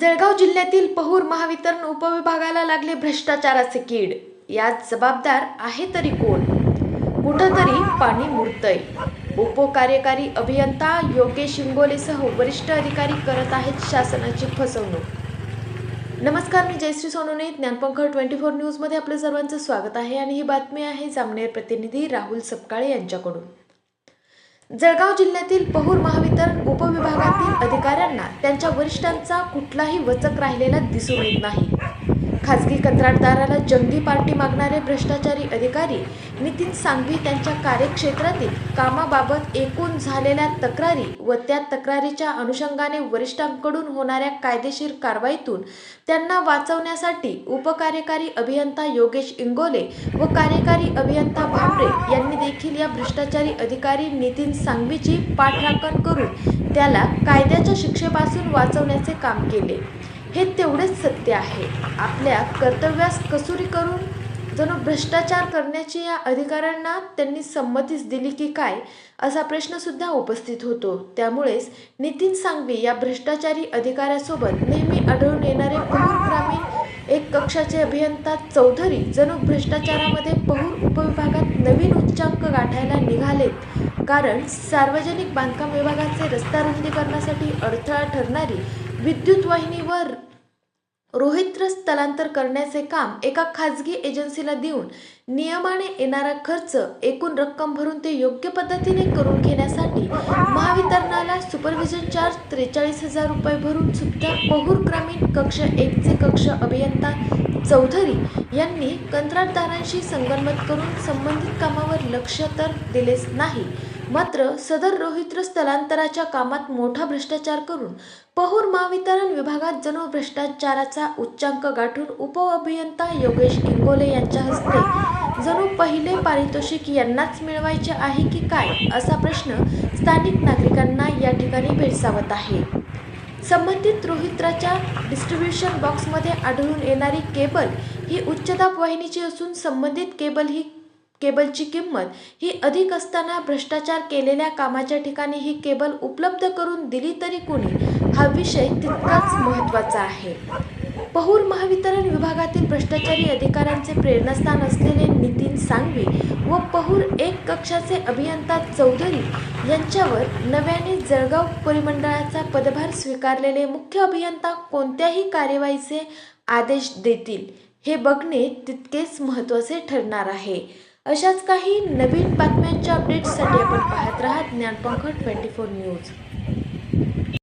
जळगाव जिल्ह्यातील पहूर महावितरण उपविभागाला लागले भ्रष्टाचाराचे कीड. यात जबाबदार आहे तरी कोण? कुठंतरी पाणी मुरतय. उपकार्यकारी अभियंता योगेश शिंगोलेसह वरिष्ठ अधिकारी करत आहेत शासनाची फसवणूक. नमस्कार मी जयश्री सोनोने. ज्ञानपंख ट्वेंटी फोर न्यूजमध्ये आपलं सर्वांचं स्वागत आहे आणि ही बातमी आहे जामनेर प्रतिनिधी राहुल सपकाळे यांच्याकडून. जळगाव जिल्ह्यातील पहूर महावितरण उपविभागातील अधिकाऱ्यांना त्यांच्या वरिष्ठांचा कुठलाही वचक राहिलेला दिसून येत नाही. खाजगी कंत्राटदाराला जंगी पार्टी मागणारे भ्रष्टाचारी अधिकारी नितीन सांघवी त्यांच्या कार्यक्षेत्रातील कामाबाबत एकूण झालेल्या तक्रारी व त्या तक्रारीच्या अनुषंगाने वरिष्ठांकडून होणाऱ्या कायदेशीर कारवाईतून त्यांना वाचवण्यासाठी उपकार्यकारी अभियंता योगेश इंगोले व कार्यकारी अभियंता भामरे यांनी देखील या भ्रष्टाचारी अधिकारी नितीन सांघवीची पाठराखण करून त्याला कायद्याच्या शिक्षेपासून वाचवण्याचे काम केले. हे तेवढेच सत्य आहे. आपल्या कर्तव्यास कसुरी करून जणू भ्रष्टाचार करण्याची या अधिकाऱ्यांना त्यांनी संमतीच दिली की काय असा प्रश्नसुद्धा उपस्थित होतो. त्यामुळेच नितीन सांगवी या भ्रष्टाचारी अधिकाऱ्यासोबत नेहमी आढळून येणारे पहूर ग्रामीण एक कक्षाचे अभियंता चौधरी जणू भ्रष्टाचारामध्ये पहूर उपविभागात नवीन उच्चांक गाठायला निघालेत. कारण सार्वजनिक बांधकाम विभागाचे रस्ता रुंदीकरणासाठी अडथळा ठरणारी विद्युत वाहिनीवर रोहित्र स्थलांतर करण्याचे काम एका खाजगी एजन्सीला देऊन नियमाने येणारा खर्च एकूण रक्कम भरून ते योग्य पद्धतीने करून घेण्यासाठी महावितरणाला सुपरविजन चार्ज त्रेचाळीस हजार रुपये भरून सुद्धा पहूर ग्रामीण कक्ष एकचे कक्ष अभियंता चौधरी यांनी कंत्राटदारांशी संगनमत करून संबंधित कामावर लक्ष तर दिलेच नाही. मात्र सदर रोहित्र स्थलांतराच्या कामात मोठा भ्रष्टाचार करून पहूर महावितरण विभागात जणू भ्रष्टाचाराचा उच्चांक गाठून उपअभियंता योगेश इंगोले यांच्या हस्ते जणू पहिले पारितोषिक यांनाच मिळवायचे आहे की काय असा प्रश्न स्थानिक नागरिकांना या ठिकाणी भेडसावत आहे. संबंधित रोहित्राच्या डिस्ट्रीब्युशन बॉक्समध्ये आढळून येणारी केबल ही उच्चदाब वाहिनीची असून संबंधित केबल ही केबलची किंमत ही अधिक असताना भ्रष्टाचार केलेल्या कामाच्या ठिकाणी ही केबल उपलब्ध करून दिली तरी कोणी? हा विषय तितकाच महत्त्वाचा आहे. पहूर महावितरण विभागातील भ्रष्टाचारी अधिकाऱ्यांचे प्रेरणास्थान असलेले नितीन सांगवी व पहूर एक कक्षाचे अभियंता चौधरी यांच्यावर नव्याने जळगाव परिमंडळाचा पदभार स्वीकारलेले मुख्य अभियंता कोणत्याही कार्यवाहीचे आदेश देतील हे बघणे तितकेच महत्त्वाचे ठरणार आहे. अशाच काही नवीन बातम्यांच्या अपडेट्ससाठी आपण पाहत राहा ज्ञानपंख ट्वेंटी फोर न्यूज